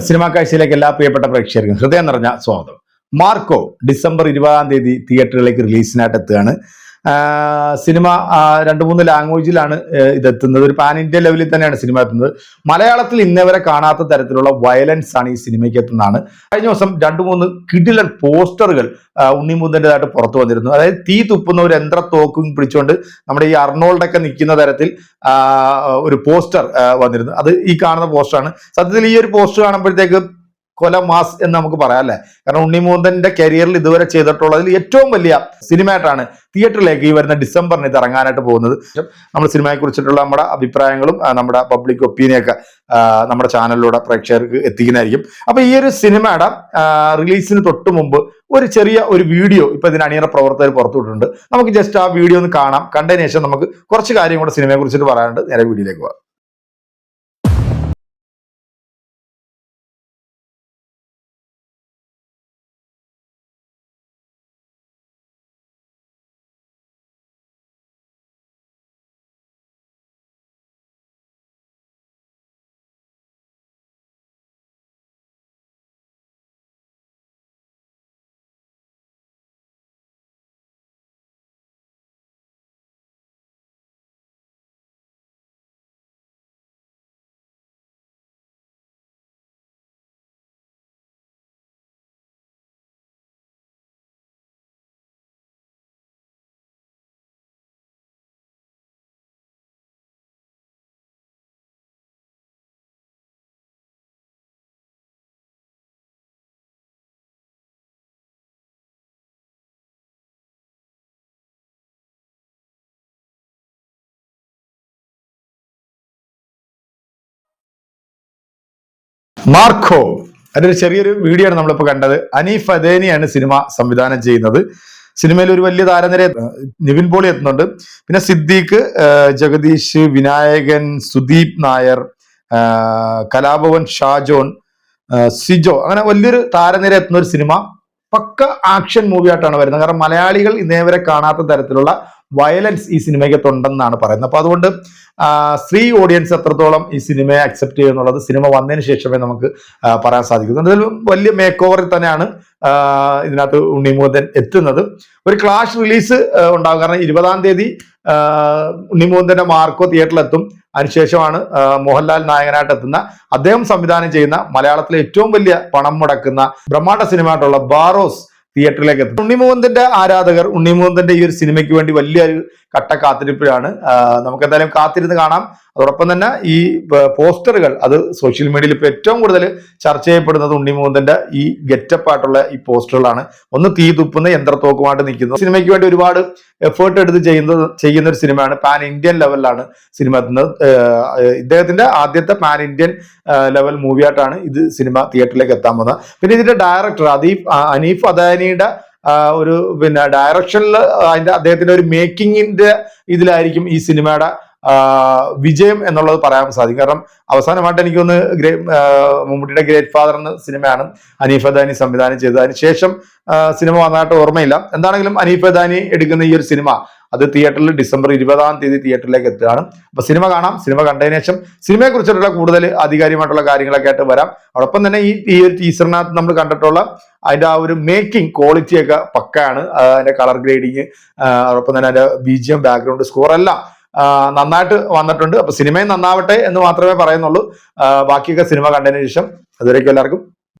Cinema കാഴ്ചയിലേക്ക് എല്ലാ പ്രിയപ്പെട്ട പ്രേക്ഷകർക്കും ഹൃദയം നിറഞ്ഞ സ്വാഗതം. മാർക്കോ ഡിസംബർ ഇരുപതാം തീയതി തിയേറ്ററിലേക്ക് റിലീസിനായിട്ട് എത്തുകയാണ്. സിനിമ രണ്ടു മൂന്ന് ലാംഗ്വേജിലാണ് ഇത് എത്തുന്നത് ഒരു പാൻ ഇന്ത്യ ലെവലിൽ തന്നെയാണ് സിനിമ എത്തുന്നത്. മലയാളത്തിൽ ഇന്നേവരെ കാണാത്ത തരത്തിലുള്ള വയലൻസ് ആണ് ഈ സിനിമയ്ക്ക് എത്തുന്നതാണ്. കഴിഞ്ഞ ദിവസം രണ്ട് മൂന്ന് കിടിലൻ പോസ്റ്ററുകൾ ഉണ്ണിമുന്തന്റെതായിട്ട് പുറത്തു വന്നിരുന്നു. അതായത് തീ തുപ്പുന്ന ഒരു യന്ത്ര തോക്കും പിടിച്ചുകൊണ്ട് നമ്മുടെ ഈ അർണോൾഡൊക്കെ നിൽക്കുന്ന തരത്തിൽ ഒരു പോസ്റ്റർ വന്നിരുന്നു. അത് ഈ കാണുന്ന പോസ്റ്ററാണ്. സത്യത്തിൽ ഈ ഒരു പോസ്റ്റർ കാണുമ്പോഴത്തേക്ക് കൊല മാസ് എന്ന് നമുക്ക് പറയാം അല്ലേ? കാരണം ഉണ്ണിമൂന്തന്റെ കരിയറിൽ ഇതുവരെ ചെയ്തിട്ടുള്ളതിൽ ഏറ്റവും വലിയ സിനിമയായിട്ടാണ് തിയേറ്ററിലേക്ക് ഈ വരുന്ന ഡിസംബറിന് ഇത് ഇറങ്ങാനായിട്ട് പോകുന്നത്. നമ്മൾ സിനിമയെ കുറിച്ചിട്ടുള്ള നമ്മുടെ അഭിപ്രായങ്ങളും നമ്മുടെ പബ്ലിക് ഒപ്പീനിയൊക്കെ നമ്മുടെ ചാനലിലൂടെ പ്രേക്ഷകർക്ക് എത്തിക്കുന്നതായിരിക്കും. അപ്പൊ ഈ ഒരു സിനിമയുടെ റിലീസിന് തൊട്ട് മുമ്പ് ഒരു ചെറിയ ഒരു വീഡിയോ ഇപ്പൊ ഇതിന് അണിയറ പ്രവർത്തകർ പുറത്തുവിട്ടിട്ടുണ്ട് നമുക്ക് ജസ്റ്റ് ആ വീഡിയോ ഒന്ന് കാണാം. കണ്ടതിന് ശേഷം നമുക്ക് കുറച്ച് കാര്യം കൂടെ സിനിമയെ കുറിച്ചിട്ട് പറയാനുണ്ട്. നേരെ വീഡിയോയിലേക്ക് പോകാം. മാർക്കോ. അതിന്റെ ഒരു ചെറിയൊരു വീഡിയോ ആണ് നമ്മളിപ്പോൾ കണ്ടത്. അനീഫ് അദേനിയാണ് സിനിമ സംവിധാനം ചെയ്യുന്നത്. സിനിമയിൽ ഒരു വലിയ താരനിര നിവിൻ പോളി എത്തുന്നുണ്ട്. പിന്നെ സിദ്ദീഖ് ജഗദീഷ് വിനായകൻ സുദീപ് നായർ കലാഭവൻ ഷാജോൺ സിജോ. അങ്ങനെ വലിയൊരു താരനിര എത്തുന്ന ഒരു സിനിമ. പക്ക ആക്ഷൻ മൂവി ആയിട്ടാണ് വരുന്നത്. കാരണം മലയാളികൾ ഇന്നേവരെ കാണാത്ത തരത്തിലുള്ള വയലൻസ് ഈ സിനിമയ്ക്കത്തുണ്ടെന്നാണ് പറയുന്നത്. അപ്പൊ അതുകൊണ്ട് സ്ത്രീ ഓഡിയൻസ് എത്രത്തോളം ഈ സിനിമയെ അക്സെപ്റ്റ് ചെയ്യുന്നുള്ളത് സിനിമ വന്നതിന് ശേഷമേ നമുക്ക് പറയാൻ സാധിക്കൂ എന്തായാലും വലിയ മേക്ക് ഓവറിൽ തന്നെയാണ് ഇതിനകത്ത് ഉണ്ണിമൂതൻ എത്തുന്നത്. ഒരു ക്ലാഷ് റിലീസ് ഉണ്ടാകും. കാരണം ഇരുപതാം തീയതി ആ, മാർക്കോ തിയേറ്ററിൽ എത്തും. അതിനുശേഷമാണ് മോഹൻലാൽ നായകനായിട്ട് എത്തുന്ന അദ്ദേഹം സംവിധാനം ചെയ്യുന്ന മലയാളത്തിലെ ഏറ്റവും വലിയ പണം മുടക്കുന്ന ബ്രഹ്മാണ്ഡ സിനിമയായിട്ടുള്ള ബാറോസ് തിയേറ്ററിലേക്ക് എത്തും. ഉണ്ണിമുകുന്ദന്റെ ആരാധകർ ഉണ്ണിമുകുന്ദന്റെ ഈ ഒരു സിനിമയ്ക്ക് വേണ്ടി വലിയൊരു കട്ട കാത്തിരിപ്പിലാണ്. നമുക്ക് എന്തായാലും കാത്തിരുന്ന് കാണാം. അതോടൊപ്പം തന്നെ ഈ പോസ്റ്ററുകൾ അത് സോഷ്യൽ മീഡിയയിൽ ഇപ്പോൾ ഏറ്റവും കൂടുതൽ ചർച്ച ചെയ്യപ്പെടുന്നത് ഉണ്ണിമുകുന്ദന്റെ ഈ ഗെറ്റപ്പ് ആയിട്ടുള്ള ഈ പോസ്റ്ററുകളാണ്. ഒന്ന് തീ തുപ്പുന്ന യന്ത്രത്തോക്കുമായിട്ട് നിൽക്കുന്നു. സിനിമയ്ക്ക് വേണ്ടി ഒരുപാട് എഫേർട്ട് എടുത്ത് ചെയ്യുന്ന ചെയ്യുന്ന ഒരു സിനിമയാണ്. പാൻ ഇന്ത്യൻ ലെവലിലാണ് സിനിമ എത്തുന്നത്. ഇദ്ദേഹത്തിന്റെ ആദ്യത്തെ പാൻ ഇന്ത്യൻ ലെവൽ മൂവിയായിട്ടാണ് ഇത് സിനിമ തിയേറ്ററിലേക്ക് എത്താൻ പോകുന്നത്. പിന്നെ ഇതിന്റെ ഡയറക്ടർ അദീഫ് അനീഫ് അദാനിയുടെ ഒരു പിന്നെ ഡയറക്ഷനിൽ അതിന്റെ അദ്ദേഹത്തിന്റെ ഒരു മേക്കിങ്ങിന്റെ ഇതിലായിരിക്കും ഈ സിനിമയുടെ വിജയം എന്നുള്ളത് പറയാൻ സാധിക്കും. കാരണം അവസാനമായിട്ട് എനിക്കൊന്ന് ഗ്രേ മമ്മൂട്ടിയുടെ ഗ്രേറ്റ് ഫാദർ എന്ന സിനിമയാണ് അനീഫ് അദാനി സംവിധാനം ചെയ്തത്. അതിനുശേഷം സിനിമ വന്നതായിട്ട് ഓർമ്മയില്ല. എന്താണെങ്കിലും അനീഫ് അദാനി എടുക്കുന്ന ഈ ഒരു സിനിമ അത് തിയേറ്ററിൽ ഡിസംബർ ഇരുപതാം തീയതി തിയേറ്ററിലേക്ക് എത്തുകയാണ്. അപ്പൊ സിനിമ കാണാം. സിനിമ കണ്ടതിന് ശേഷം സിനിമയെ കുറിച്ചിട്ടുള്ള കൂടുതൽ ആധികാരികമായിട്ടുള്ള കാര്യങ്ങളൊക്കെ ആയിട്ട് വരാം. അതോടൊപ്പം തന്നെ ഈ ഈ ഒരു ടീച്ചറിനകത്ത് നമ്മൾ കണ്ടിട്ടുള്ള അതിന്റെ ആ ഒരു മേക്കിംഗ് ക്വാളിറ്റിയൊക്കെ പക്കയാണ്. അതിന്റെ കളർ ഗ്രേഡിങ് അതോടൊപ്പം തന്നെ അതിന്റെ B G M background score എല്ലാം നന്നായിട്ട് വന്നിട്ടുണ്ട്. അപ്പൊ സിനിമയും നന്നാവട്ടെ എന്ന് മാത്രമേ പറയുന്നുള്ളൂ. ബാക്കിയൊക്കെ സിനിമ കണ്ടതിന് ശേഷം. അതുവരേക്കും എല്ലാവർക്കും